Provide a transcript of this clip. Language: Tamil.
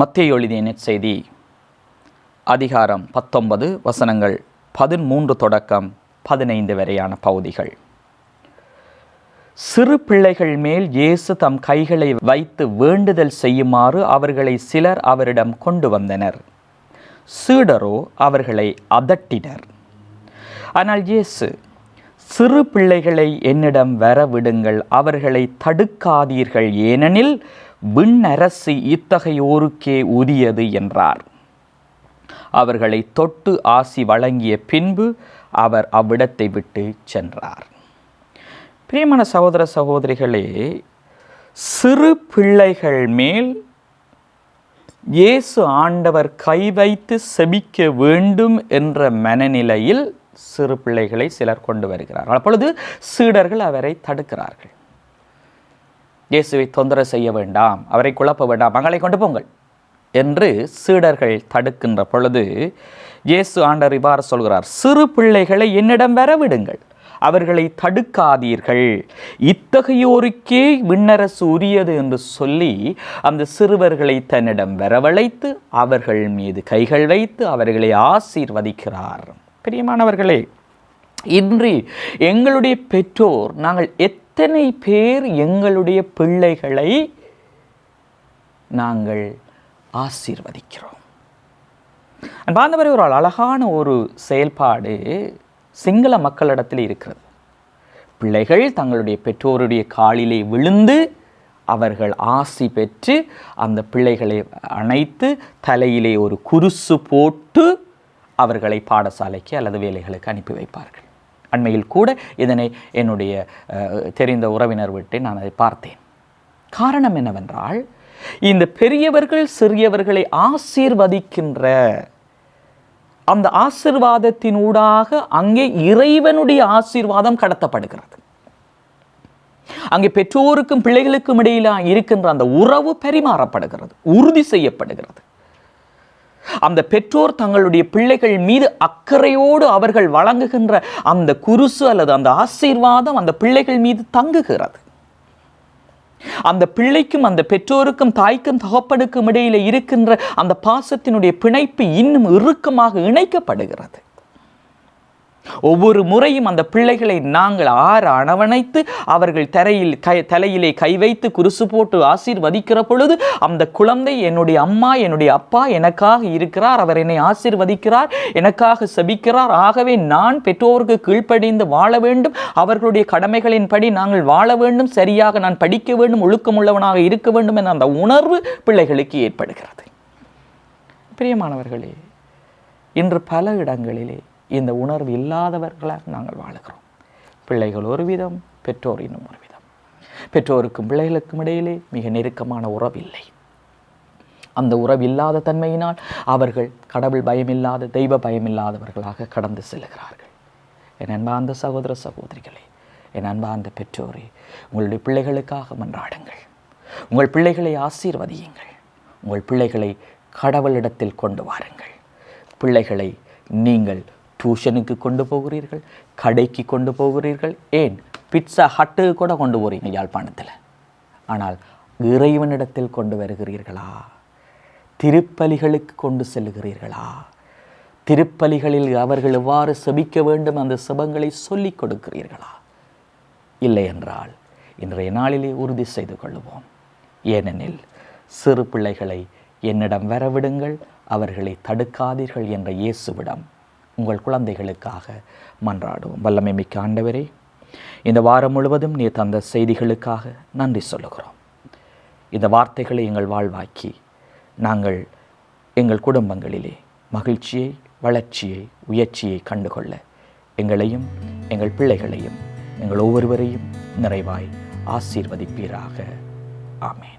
மத்திய எழுதிய நெற்செய்தி அதிகாரம் பத்தொன்பது வசனங்கள் பதிமூன்று தொடக்கம் பதினைந்து வரையான பகுதிகள். சிறு பிள்ளைகள் மேல் இயேசு தம் கைகளை வைத்து வேண்டுதல் செய்யுமாறு அவர்களை சிலர் அவரிடம் கொண்டு வந்தனர். சீடரோ அவர்களை அதட்டினர். ஆனால் இயேசு சிறு பிள்ளைகளை என்னிடம் வர விடுங்கள் அவர்களை தடுக்காதீர்கள். ஏனெனில் விண்ணரசு இத்தகையோருக்கே உரியது என்றார். அவர்களை தொட்டு ஆசி வழங்கிய பின்பு அவர் அவ்விடத்தை விட்டு சென்றார். பிரியமான சகோதர சகோதரிகளே சிறு பிள்ளைகள் மேல் இயேசு ஆண்டவர் கை வைத்து செபிக்க வேண்டும் என்ற மனநிலையில் சிறு பிள்ளைகளை சிலர் கொண்டு வருகிறார்கள். அப்பொழுது சீடர்கள் அவரை தடுக்கிறார்கள். இயேசுவை தொந்தரவு செய்ய வேண்டாம் அவரை குழப்ப வேண்டாம் மகளை கொண்டு போங்கள் என்று சீடர்கள் தடுக்கின்ற பொழுது இயேசு ஆண்டர் இவ்வாறு சொல்கிறார் சிறு பிள்ளைகளை என்னிடம் வர விடுங்கள் அவர்களை தடுக்காதீர்கள். இத்தகையோருக்கே விண்ணரசு உரியது என்று சொல்லி அந்த சிறுவர்களை தன்னிடம் வரவழைத்து அவர்கள் மீது கைகள் வைத்து அவர்களை ஆசீர்வதிக்கிறார். பிரியமானவர்களே இன்றி எங்களுடைய பெற்றோர் நாங்கள் எத்தனை பேர் எங்களுடைய பிள்ளைகளை நாங்கள் ஆசீர்வதிக்கிறோம். அன்பாந்தவரை ஒரு அழகான ஒரு செயல்பாடு சிங்கள மக்களிடத்தில் இருக்கிறது. பிள்ளைகள் தங்களுடைய பெற்றோருடைய காலிலே விழுந்து அவர்கள் ஆசி பெற்று அந்த பிள்ளைகளை அணைத்து தலையிலே ஒரு குருசு போட்டு அவர்களை பாடசாலைக்கு அல்லது வேலைகளுக்கு அனுப்பி வைப்பார்கள். அண்மையில் கூட இதனை என்னுடைய தெரிந்த உறவினர் விட்டு நான் அதை பார்த்தேன். காரணம் என்னவென்றால் இந்த பெரியவர்கள் சிறியவர்களை ஆசீர்வதிக்கின்ற அந்த ஆசிர்வாதத்தினூடாக அங்கே இறைவனுடைய ஆசீர்வாதம் கடத்தப்படுகிறது. அங்கே பெற்றோருக்கும் பிள்ளைகளுக்கும் இடையிலாக இருக்கின்ற அந்த உறவு பரிமாறப்படுகிறது உறுதி செய்யப்படுகிறது. அந்த பெற்றோர் தங்களுடைய பிள்ளைகள் மீது அக்கறையோடு அவர்கள் வழங்குகின்ற அந்த குருசு அல்லது அந்த ஆசீர்வாதம் அந்த பிள்ளைகள் மீது தங்குகிறது. அந்த பிள்ளைக்கும் அந்த பெற்றோருக்கும் தாய்க்கும் தகப்பனுக்கும் இடையில இருக்கின்ற அந்த பாசத்தினுடைய பிணைப்பு இன்னும் இறுக்கமாக இணைக்கப்படுகிறது. ஒவ்வொரு முறையும் அந்த பிள்ளைகளை நாங்கள் ஆற அணவணைத்து அவர்கள் தரையில் கை தலையிலே கை வைத்து குருசு போட்டு ஆசீர்வதிக்கிற பொழுது அந்த குழந்தை என்னுடைய அம்மா என்னுடைய அப்பா எனக்காக இருக்கிறார். அவர் என்னை ஆசீர்வதிக்கிறார் எனக்காக செபிக்கிறார். ஆகவே நான் பெற்றோருக்கு கீழ்ப்படிந்து வாழ வேண்டும். அவர்களுடைய கடமைகளின்படி நாங்கள் வாழ வேண்டும். சரியாக நான் படிக்க வேண்டும். ஒழுக்கமுள்ளவனாக இருக்க வேண்டும் என்ற அந்த உணர்வு பிள்ளைகளுக்கு ஏற்படுகிறது. பிரியமானவர்களே இன்று பல இடங்களிலே இந்த உணர்வு இல்லாதவர்களாக நாங்கள் வாழுகிறோம். பிள்ளைகள் ஒரு விதம் பெற்றோர் இன்னும் ஒரு விதம் பெற்றோருக்கும் பிள்ளைகளுக்கும் இடையிலே மிக நெருக்கமான உறவில்லை அந்த உறவு இல்லாத தன்மையினால் அவர்கள் கடவுள் பயமில்லாத தெய்வ பயமில்லாதவர்களாக கடந்து செல்கிறார்கள். என் அன்பார்ந்த சகோதர சகோதரிகளே என் அன்பார்ந்த பெற்றோரே உங்களுடைய பிள்ளைகளுக்காக மன்றாடுங்கள். உங்கள் பிள்ளைகளை ஆசீர்வதியுங்கள். உங்கள் பிள்ளைகளை கடவுளிடத்தில் கொண்டு வாருங்கள். பிள்ளைகளை நீங்கள் டியூஷனுக்கு கொண்டு போகிறீர்கள் கடைக்கு கொண்டு போகிறீர்கள். ஏன்? பிட்சா ஹட்டுக்கு கூட கொண்டு போகிறீங்க யாழ்ப்பாணத்தில். ஆனால் இறைவனிடத்தில் கொண்டு வருகிறீர்களா? திருப்பலிகளுக்கு கொண்டு செல்லுகிறீர்களா? திருப்பலிகளில் அவர்கள் எவ்வாறு செபிக்க வேண்டும் அந்த செபங்களை சொல்லிக் கொடுக்கிறீர்களா? இல்லை என்றால் இன்றைய நாளிலே உறுதி செய்து கொள்வோம் ஏனெனில் சிறு பிள்ளைகளை என்னிடம் வரவிடுங்கள் அவர்களை தடுக்காதீர்கள் என்ற இயேசுவிடம் உங்கள் குழந்தைகளுக்காக மன்றாடுவோம். வல்லமை மிக்க ஆண்டவரே இந்த வாரம் முழுவதும் நீ தந்த செய்திகளுக்காக நன்றி சொல்லுகிறோம். இந்த வார்த்தைகளை எங்கள் வாழ்வாக்கி நாங்கள் எங்கள் குடும்பங்களிலே மகிழ்ச்சியை வளர்ச்சியை உயர்ச்சியை கண்டுகொள்ள எங்களையும் எங்கள் பிள்ளைகளையும் எங்கள் ஒவ்வொருவரையும் நிறைவாய் ஆசீர்வதிப்பீராக. ஆமேன்.